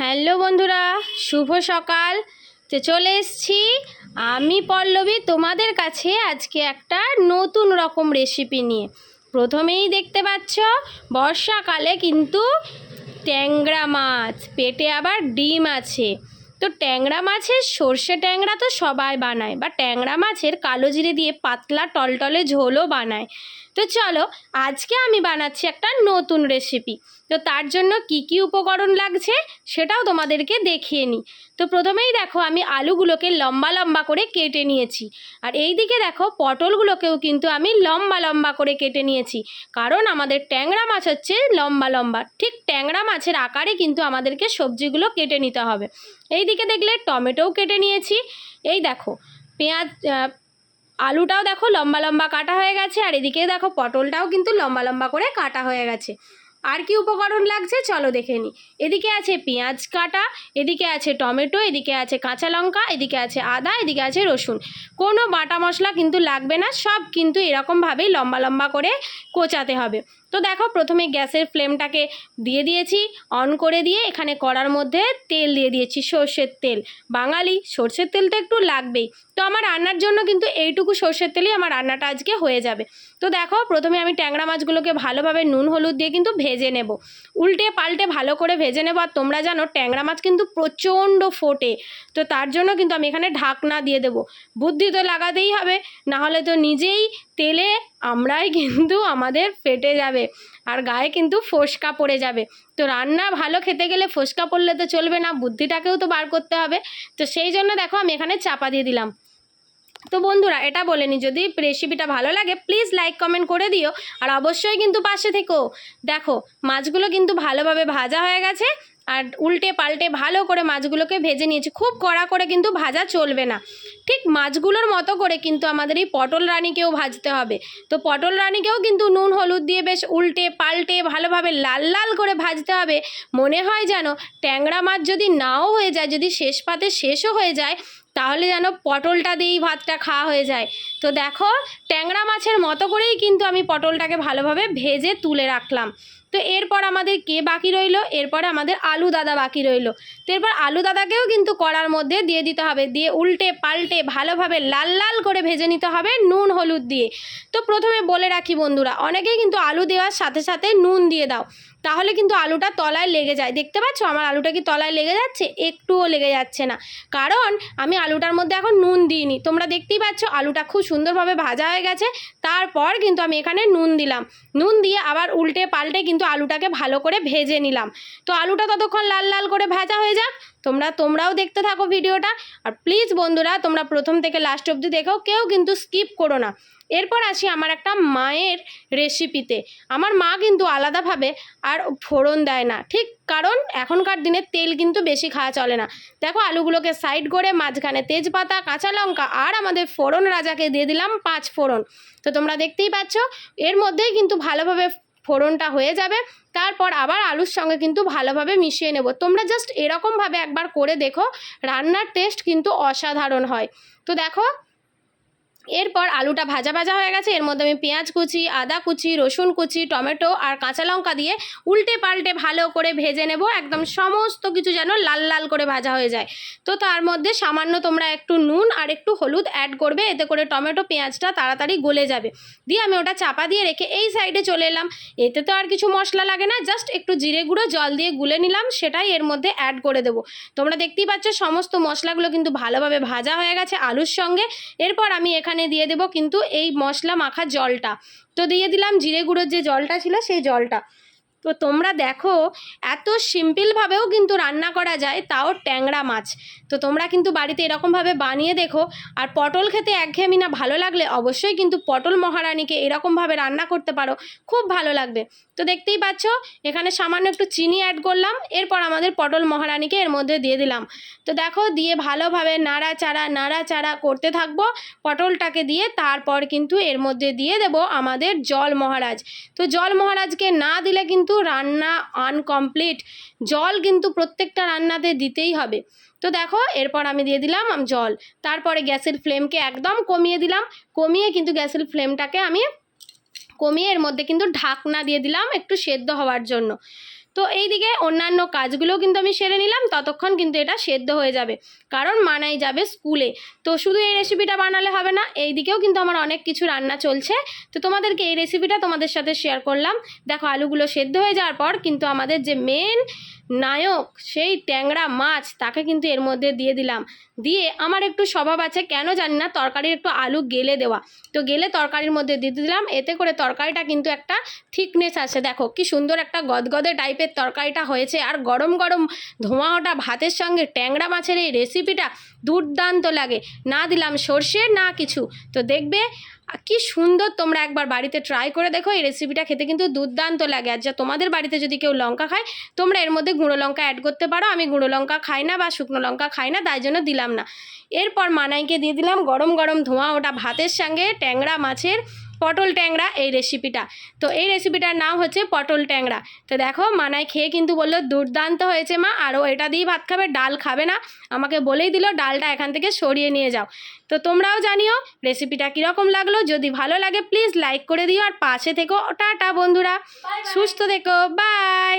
Hello বন্ধুরা, শুভ সকাল। তো চলে এসছি আমি পল্লবী তোমাদের কাছে আজকে একটা নতুন রকম রেসিপি নিয়ে। প্রথমেই দেখতে পাচ্ছ, বর্ষাকালে কিন্তু ট্যাংরা মাছ, পেটে আবার ডিম আছে। তো ট্যাংরা মাছের সর্ষে ট্যাংরা তো সবাই বানায়, বা ট্যাংরা মাছের কালো জিরে দিয়ে পাতলা টলটলে ঝোলও বানায়। তো চলো, আজকে আমি বানাচ্ছি একটা নতুন রেসিপি তো তার জন্য কি কি উপকরণ লাগছে সেটাও তোমাদেরকে দেখিয়ে নিই। তো প্রথমেই দেখো, আমি আলুগুলোকে লম্বা লম্বা করে কেটে নিয়েছি। আর এই দিকে দেখো, পটলগুলোকেও কিন্তু আমি লম্বা লম্বা করে কেটে নিয়েছি। কারণ আমাদের ট্যাংরা মাছ হচ্ছে লম্বা লম্বা। ঠিক ট্যাংরা মাছের আকারে কিন্তু আমাদেরকে সবজিগুলো কেটে নিতে হবে। এই দিকে দেখলে টমেটোও কেটে নিয়েছি। এই দেখো, পেঁয়াজ আলুটাও দেখো লম্বা লম্বা কাটা হয়ে গেছে, আর এদিকে দেখো পটলটাও কিন্তু লম্বা লম্বা করে কাটা হয়ে গেছে। আর কি উপকরণ লাগছে চলো দেখে নিই এদিকে আছে পেঁয়াজ কাটা, এদিকে আছে টমেটো, এদিকে আছে কাঁচা লঙ্কা, এদিকে আছে আদা, এদিকে আছে রসুন। কোনো বাটা মশলা কিন্তু লাগবে না, সব কিন্তু এরকমভাবেই লম্বা লম্বা করে কোচাতে হবে। তো দেখো, প্রথমে গ্যাসের ফ্লেমটাকে দিয়ে দিয়েছি অন করে দিয়ে এখানে কড়ার মধ্যে তেল দিয়ে দিয়েছি, সর্ষের তেল। বাঙালি, সর্ষের তেল তো একটু লাগবেই। তো আমার রান্নার জন্য কিন্তু এইটুকু সর্ষের তেলই আমার রান্নাটা আজকে হয়ে যাবে। তো দেখো, প্রথমে আমি ট্যাংরা মাছগুলোকে ভালোভাবে নুন, হলুদ দিয়ে কিন্তু ভেজে নেব। উল্টে পাল্টে ভালো করে ভেজে নেব, আর তোমরা জানো, ট্যাংরা মাছ কিন্তু প্রচণ্ড ফোটে। তো তার জন্য কিন্তু আমি এখানে ঢাকনা দিয়ে দেবো। বুদ্ধি তো লাগাতেই হবে না হলে তো নিজেই তেলে আমরাই কিন্তু আমাদের ফেটে যাবে। আর গায়ে কিন্তু ফোসকা পড়ে যাবে। তো রান্না ভালো খেতে গেলে ফোসকা পড়লে তো চলবে না, বুদ্ধিটাকেও তো বার করতে হবে। তো সেই জন্য দেখো আমি এখানে চাপা দিয়ে দিলাম। তো বন্ধুরা, এটা বলে নি, যদি রেসিপিটা ভালো লাগে প্লিজ লাইক কমেন্ট করে দিও, আর অবশ্যই কিন্তু পাশে থেকো। দেখো, মাছগুলো কিন্তু ভালোভাবে ভাজা হয়ে গেছে, আর উল্টে পাল্টে ভালো করে মাছগুলোকে ভেজে নিয়েছি। খুব কড়া করে কিন্তু ভাজা চলবে না। ঠিক মাছগুলোর মতো করে কিন্তু আমাদের এই পটল রানীকেও ভাজতে হবে। তো পটল রানীকেও কিন্তু নুন, হলুদ দিয়ে বেশ উল্টে পাল্টে ভালোভাবে লাল লাল করে ভাজতে হবে। মনে হয় যেন ট্যাংরা মাছ যদি নাও হয়ে যায়, যদি শেষ পাতে শেষও হয়ে যায় তাহলে যেন পটলটা দিয়েই ভাতটা খাওয়া হয়ে যায়। তো দেখো, ট্যাংরা মাছের মতো করেই কিন্তু আমি পটলটাকে ভালোভাবে ভেজে তুলে রাখলাম। তো এরপর আমাদের কে বাকি রইল? এরপর আমাদের আলু দাদা বাকি রইল। তো এরপর আলু দাদাকেও কিন্তু কড়ার মধ্যে দিয়ে দিতে হবে। দিয়ে উল্টে পাল্টে ভালোভাবে লাল লাল করে ভেজে নিতে হবে নুন, হলুদ দিয়ে। তো প্রথমে বলে রাখি বন্ধুরা, অনেকেই কিন্তু আলু দেওয়ার সাথে সাথে নুন দিয়ে দাও। তাহলে কিন্তু আলুটা তলায় লেগে যায়। দেখতে পাচ্ছ? আমার আলুটা কি তলায় লেগে যাচ্ছে? একটুও লেগে যাচ্ছে না। কারণ আমি আলুটার মধ্যে এখন নুন দিইনি। তোমরা দেখতেই পাচ্ছ আলুটা খুব সুন্দরভাবে ভাজা হয়ে গেছে। তারপর কিন্তু আমি এখানে নুন দিলাম। নুন দিয়ে আবার উল্টে পাল্টে কিন্তু আলুটাকে ভালো করে ভেজে নিলাম। তো আলুটা ততক্ষণ লাল লাল করে ভাজা হয়ে যাক। তোমরা, তোমরাও দেখতে থাকো ভিডিওটা। আর প্লিজ বন্ধুরা, তোমরা প্রথম থেকে লাস্ট অবধি দেখো, কেউ কিন্তু স্কিপ করো না। এরপর আসি আমার একটা মায়ের রেসিপিতে আমার মা কিন্তু আলাদাভাবে আর ফোড়ন দেয় না। ঠিক কারণ, এখনকার দিনে তেল কিন্তু বেশি খাওয়া চলে না। দেখো, আলুগুলোকে সাইড করে মাঝখানে তেজপাতা, কাঁচা লঙ্কা আর আমাদের ফোড়ন রাজাকে দিয়ে দিলাম পাঁচ ফোড়ন। তো তোমরা দেখতেই পাচ্ছ, এর মধ্যেই কিন্তু ভালোভাবে ফোড়নটা হয়ে যাবে। তারপর আবার আলুর সঙ্গে কিন্তু ভালোভাবে মিশিয়ে নেব। তোমরা জাস্ট এরকমভাবে একবার করে দেখো। রান্নার টেস্ট কিন্তু অসাধারণ হয়। তো দেখো এরপর আলুটা ভাজা ভাজা হয়ে গেছে। এর মধ্যে আমি পেঁয়াজ কুচি, আদা কুচি, রসুন কুচি, টমেটো আর কাঁচা লঙ্কা দিয়ে উল্টে পাল্টে ভালো করে ভেজে নেব। একদম সমস্ত কিছু যেন লাল লাল করে ভাজা হয়ে যায়। তো তার মধ্যে সামান্য তোমরা একটু নুন আর একটু হলুদ অ্যাড করবে। এতে করে টমেটো, পেঁয়াজটা তাড়াতাড়ি গলে যাবে। দিয়ে আমি ওটা চাপা দিয়ে রেখে এই সাইডে চলে এলাম। এতে তো আর কিছু মশলা লাগে না জাস্ট একটু জিরে গুঁড়ো জল দিয়ে গুলে নিলাম, সেটাই এর মধ্যে অ্যাড করে দেবো। তোমরা দেখতেই পাচ্ছ, সমস্ত মশলাগুলো কিন্তু ভালোভাবে ভাজা হয়ে গেছে আলুর সঙ্গে। এরপর আমি এখানে দিয়ে দেবো, কিন্তু এই মশলা মাখা জলটা। তো দিয়ে দিলাম জিরে গুঁড়োর যে জলটা ছিল সেই জলটা। তো তোমরা দেখো, এত সিম্পলভাবেও কিন্তু রান্না করা যায়, তাও ট্যাংরা মাছ। তো তোমরা কিন্তু বাড়িতে এরকমভাবে বানিয়ে দেখো, আর পটল খেতে একঘেয়েমি না, ভালো লাগলে অবশ্যই কিন্তু পটল মহারানীকে এরকমভাবে রান্না করতে পারো, খুব ভালো লাগবে। তো দেখতেই পাচ্ছ, এখানে সামান্য একটু চিনি অ্যাড করলাম, এরপর আমাদের পটল মহারানীকে এর মধ্যে দিয়ে দিলাম। তো দেখো, দিয়ে ভালোভাবে নাড়াচাড়া নাড়াচাড়া করতে থাকব, পটলটাকে দিয়ে তারপর কিন্তু এর মধ্যে দিয়ে দেব আমাদের জল মহারাজ। তো জল মহারাজকে না দিলে কিন্তু রান্না আনকমপ্লিট জল কিন্তু প্রত্যেকটা রান্নাতে দিতেই হবে। তো দেখো, এরপর আমি দিয়ে দিলাম জল। তারপরে গ্যাসের ফ্লেমকে একদম কমিয়ে দিলাম। কমিয়ে কিন্তু গ্যাসের ফ্লেমটাকে আমি কমিয়ে এর মধ্যে কিন্তু ঢাকনা দিয়ে দিলাম একটু সেদ্ধ হওয়ার জন্য। তো এইদিকে অন্যান্য কাজগুলোও কিন্তু আমি সেরে নিলাম, ততক্ষণ কিন্তু এটা সেদ্ধ হয়ে যাবে। কারণ মানাই যাবে স্কুলে। তো শুধু এই রেসিপিটা বানালে হবে না এই দিকেও কিন্তু আমার অনেক কিছু রান্না চলছে। তো তোমাদেরকে এই রেসিপিটা তোমাদের সাথে শেয়ার করলাম। দেখো, আলুগুলো সেদ্ধ হয়ে যাওয়ার পর কিন্তু আমাদের যে মেন নায়ক, সেই ট্যাংরা মাছ, তাকে কিন্তু এর মধ্যে দিয়ে দিলাম। দিয়ে আমার একটু স্বভাব আছে, কেন জানি না, তরকারির একটু আলু গেলে দেওয়া। তো গেলে তরকারির মধ্যে দিয়ে দিলাম, এতে করে তরকারিটা কিন্তু একটা থিকনেস আছে দেখো, কি সুন্দর একটা গদগদে টাইপের তরকারিটা হয়েছে আর গরম গরম ধোঁয়া ওঠা ভাতের সঙ্গে ট্যাংরা মাছের এই রেসিপিটা দুর্দান্ত লাগে। না দিলাম সর্ষে, না কিছু। তো দেখবে, কি সুন্দর তোমরা একবার বাড়িতে ট্রাই করে দেখো, এই রেসিপিটা খেতে কিন্তু দুর্দান্ত লাগে। আর যা তোমাদের বাড়িতে যদি কেউ লঙ্কা খায়, তোমরা এর মধ্যে গুঁড়ো লঙ্কা অ্যাড করতে পারো। আমি গুঁড়ো লঙ্কা খাই না বা শুকনো লঙ্কা খাই না, তাই জন্য দিলাম না। এরপর মানাইকে দিয়ে দিলাম গরম গরম ধোঁয়া ওটা ভাতের সঙ্গে ট্যাংরা মাছের পটল ট্যাংরা এই রেসিপিটা তো এই রেসিপিটার নাম হচ্ছে পটল ট্যাংরা। তো দেখো মানায় খেয়ে কিন্তু বলল দুর্দান্ত হয়েছে মা। আরও এটা দিয়েই ভাত খাবে ডাল খাবে না। আমাকে বলেই দিল ডালটা এখান থেকে সরিয়ে নিয়ে যাও। তো তোমরাও জানিও রেসিপিটা কীরকম লাগল। যদি ভালো লাগে প্লিজ লাইক করে দিও। আর পাশে থেকো। টাটা বন্ধুরা। সুস্থ থেকো। বাই